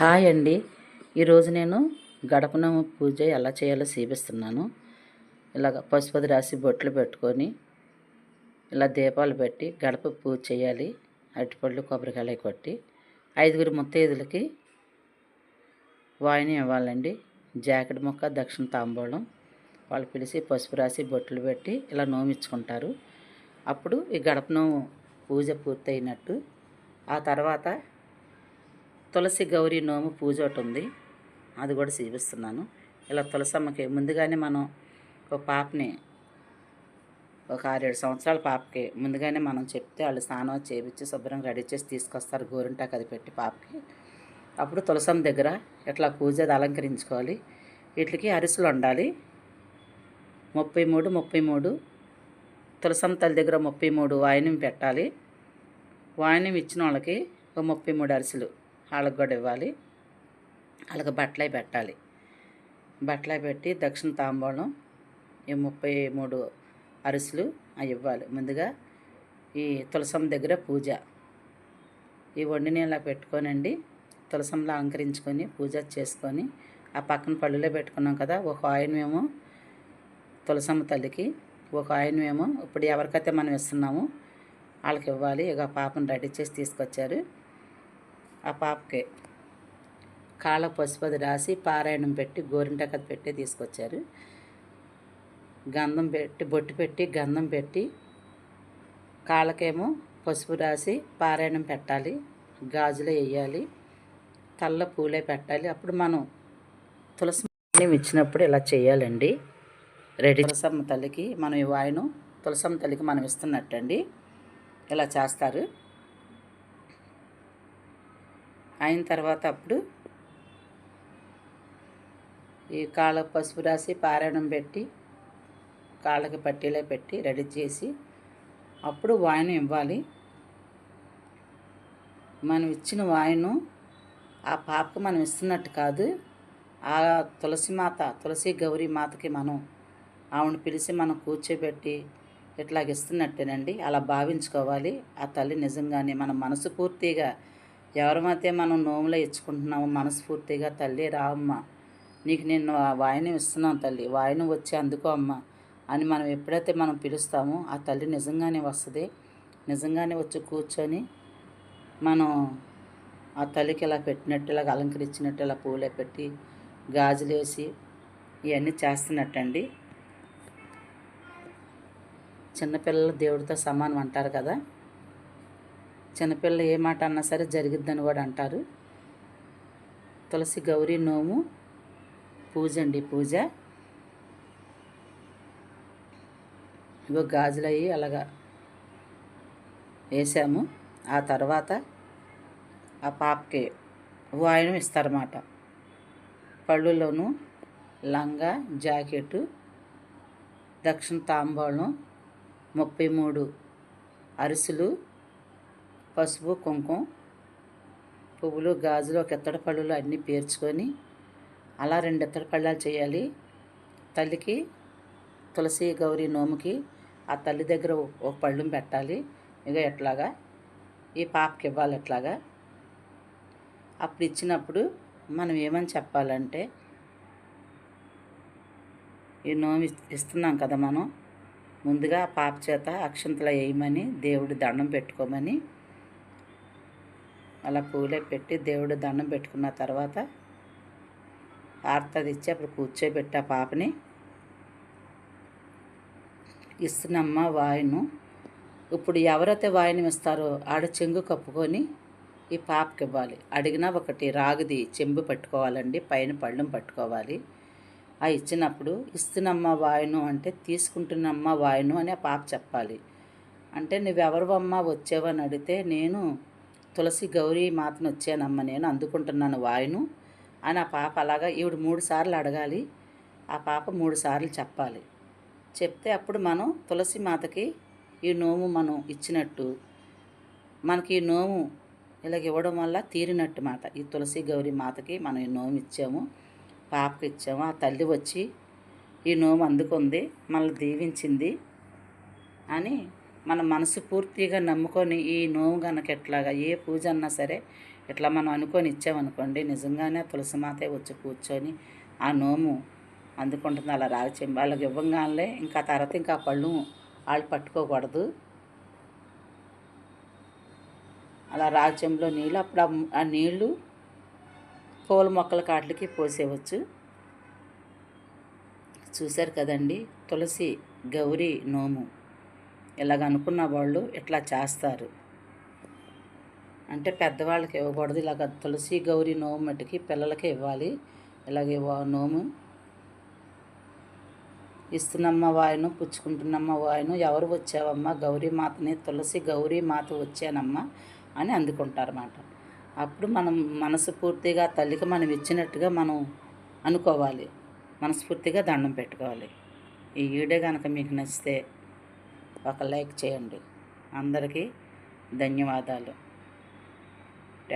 Hi అండి. ఈరోజు నేను గడపనమ్మ పూజ ఎలా చేయాలో చూపిస్తున్నాను. ఇలాగ పసుపది రాసి బొట్లు పెట్టుకొని ఇలా దీపాలు పెట్టి గడప పూజ చేయాలి. అరటిపళ్ళు కొబ్బరికాయలు కొట్టి ఐదుగురు ముత్తైదులకి వాయిని ఇవ్వాలండి. జాకెట్ మొక్క దక్షిణ తాంబూలం వాళ్ళు పిలిచి పసుపు రాసి బొట్లు పెట్టి ఇలా నోమించుకుంటారు అప్పుడు ఈ గడపను పూజ పూర్తయినట్టు ఆ తర్వాత తులసి గౌరీ నోము పూజ ఒకటి ఉంది. అది కూడా చూపిస్తున్నాను. ఇలా తులసమ్మకి ముందుగానే మనం ఒక పాపని ఒక ఆరేడు సంవత్సరాల పాపకి ముందుగానే మనం చెప్తే వాళ్ళు స్నానం చేపించి శుభ్రంగా రెడీ చేసి తీసుకొస్తారు. గోరింటాకు అది పెట్టి పాపకి. అప్పుడు తులసమ్మ దగ్గర ఇట్లా పూజ అది అలంకరించుకోవాలి. వీటికి అరిసెలు ఉండాలి ముప్పై మూడు ముప్పై మూడు. తులసమ్మ తల్లి దగ్గర ముప్పై మూడు వాయినం పెట్టాలి. వాయినం ఇచ్చిన వాళ్ళకి ఒక ముప్పై మూడు అరిసెలు. వాళ్ళకి కూడా ఇవ్వాలి. వాళ్ళకి బట్టలై పెట్టాలి. బట్టలై పెట్టి దక్షిణ తాంబూలం ఈ ముప్పై మూడు అరిసెలు అవి ఇవ్వాలి. ముందుగా ఈ తులసం దగ్గర పూజ. ఈ వండిని ఇలా పెట్టుకోనండి. తులసంలో అలంకరించుకొని పూజ చేసుకొని ఆ పక్కన పళ్ళులో పెట్టుకున్నాం కదా ఒక ఆయనమేమో తులసమ్మ తల్లికి ఒక ఆయనమేమో ఇప్పుడు ఎవరికైతే మనం ఇస్తున్నామో వాళ్ళకి ఇవ్వాలి. ఇక పాపను రెడీ చేసి తీసుకొచ్చారు. ఆ పాపకే కాళ్ళ పసుపది రాసి పారాయణం పెట్టి గోరింటకది పెట్టి తీసుకొచ్చారు. గంధం పెట్టి బొట్టు పెట్టి గంధం పెట్టి కాళ్ళకేమో పసుపు రాసి పారాయణం పెట్టాలి గాజులే వేయాలి తల్ల పూలే పెట్టాలి. అప్పుడు మనం తులసి ఇచ్చినప్పుడు ఇలా చేయాలండి. రెడీ తులసమ్మ తల్లికి మనం ఈ వాయును తులసమ్మ తల్లికి మనం ఇస్తున్నట్టండి. ఇలా చేస్తారు. అయిన తర్వాత అప్పుడు ఈ కాళ్ళ పసుపు రాసి పారాయణం పెట్టి కాళ్ళకి పట్టీలో పెట్టి రెడీ చేసి అప్పుడు వాయినం ఇవ్వాలి. మనం ఇచ్చిన వాయును ఆ పాపకు మనం ఇస్తున్నట్టు కాదు. ఆ తులసి మాత తులసి గౌరీ మాతకి మనం ఆవిడ పిలిచి మనం కూర్చోబెట్టి ఇట్లాగిస్తున్నట్టేనండి అలా భావించుకోవాలి. ఆ తల్లి నిజంగానే మన మనసు పూర్తిగా ఎవరమైతే మనం నోములో ఇచ్చుకుంటున్నాము మనస్ఫూర్తిగా తల్లి రావమ్మ నీకు నేను వాయిని ఇస్తున్నాను తల్లి వాయిని వచ్చి అందుకో అమ్మ అని మనం ఎప్పుడైతే మనం పిలుస్తామో ఆ తల్లి నిజంగానే వస్తుంది. నిజంగానే వచ్చి కూర్చొని మనం ఆ తల్లికి ఇలా పెట్టినట్టు ఇలా అలంకరించినట్టు ఇలా పూలే పెట్టి గాజులు వేసి ఇవన్నీ చేస్తున్నట్టండి. చిన్నపిల్లలు దేవుడితో సమానం అంటారు కదా. చిన్నపిల్ల ఏ మాట అన్నా సరే జరిగిద్దని కూడా అంటారు. తులసి గౌరీ నోము పూజ అండి పూజ. ఇగో గాజులయ్యి అలాగా వేసాము. ఆ తర్వాత ఆ పాపకి వాయనం ఇస్తారన్నమాట. పళ్ళులోను లంగా జాకెట్టు దక్షిణ తాంబూలం ముప్పై మూడు అరిసెలు పసుపు కుంకుమ పువ్వులు గాజులు ఒక ఎత్తడి పళ్ళులు అన్నీ పేర్చుకొని అలా రెండు ఎత్తడి పళ్ళాలు చేయాలి. తల్లికి తులసి గౌరీ నోముకి ఆ తల్లి దగ్గర ఒక పళ్ళుం పెట్టాలి. ఇక ఎట్లాగా? ఈ పాపకి ఇవ్వాలి ఎట్లాగా? అప్పుడు ఇచ్చినప్పుడు మనం ఏమని చెప్పాలంటే ఈ నోము ఇస్తున్నాం కదా మనం ముందుగా పాప చేత అక్షంతల వేయమని దేవుడి దండం పెట్టుకోమని అలా పూలే పెట్టి దేవుడు దండం పెట్టుకున్న తర్వాత ఆర్తది ఇచ్చి అప్పుడు కూర్చోబెట్టి ఆ పాపని ఇస్తున్నమ్మ వాయును. ఇప్పుడు ఎవరైతే వాయుని ఇస్తారో ఆడ చెంగు కప్పుకొని ఈ పాపకి ఇవ్వాలి. అడిగినా ఒకటి రాగిది చెంబు పట్టుకోవాలండి పైన పళ్ళం పట్టుకోవాలి. ఆ ఇచ్చినప్పుడు ఇస్తున్నమ్మ వాయును అంటే తీసుకుంటున్నమ్మ వాయును అని ఆ పాప చెప్పాలి. అంటే నువ్వెవరివమ్మ వచ్చావని అడిగితే నేను తులసి గౌరీ మాతను వచ్చానమ్మ నేను అందుకుంటున్నాను వాయును అని ఆ పాప అలాగా ఈవిడ మూడు సార్లు అడగాలి. ఆ పాప మూడు సార్లు చెప్పాలి. చెప్తే అప్పుడు మనం తులసి మాతకి ఈ నోము మనం ఇచ్చినట్టు మనకి ఈ నోము ఇలాగ ఇవ్వడం వల్ల తీరినట్టు మాట. ఈ తులసి గౌరీ మాతకి మనం ఈ నోము ఇచ్చాము పాపకి ఇచ్చాము. ఆ తల్లి వచ్చి ఈ నోము అందుకుంది మనల్ని దీవించింది అని మన మనసు పూర్తిగా నమ్ముకొని ఈ నోము గనక ఎట్లాగా ఏ పూజ అన్నా సరే ఇట్లా మనం అనుకొని ఇచ్చామనుకోండి నిజంగానే తులసి మాతే వచ్చి కూర్చొని ఆ నోము అందుకుంటుంది. అలా రాగచెంబు వాళ్ళకి ఇవ్వగానే ఇంకా తర్వాత ఇంకా ఆ పళ్ళు వాళ్ళు పట్టుకోకూడదు. అలా రాజ్యంలో నీళ్ళు అప్పుడు ఆ- నీళ్ళు పూల మొక్కల కాట్లకి పోసేవచ్చు. చూశారు కదండి తులసి గౌరీ నోము. ఇలాగ అనుకున్న వాళ్ళు ఇట్లా చేస్తారు. అంటే పెద్దవాళ్ళకి ఇవ్వకూడదు. ఇలాగ తులసి గౌరీ నోము మట్టుకి పిల్లలకి ఇవ్వాలి. ఇలాగే నోము ఇస్తున్నమ్మ వాయును పుచ్చుకుంటున్నమ్మ వాయును ఎవరు వచ్చావమ్మా? గౌరీ మాతని తులసి గౌరీ మాత వచ్చానమ్మా అని అందుకుంటారన్నమాట. అప్పుడు మనం మనస్ఫూర్తిగా తల్లికి మనం ఇచ్చినట్టుగా మనం అనుకోవాలి. మనస్ఫూర్తిగా దండం పెట్టుకోవాలి. ఈ వీడియో కనుక మీకు నచ్చితే ఒక లైక్ చేయండి. అందరికీ ధన్యవాదాలు.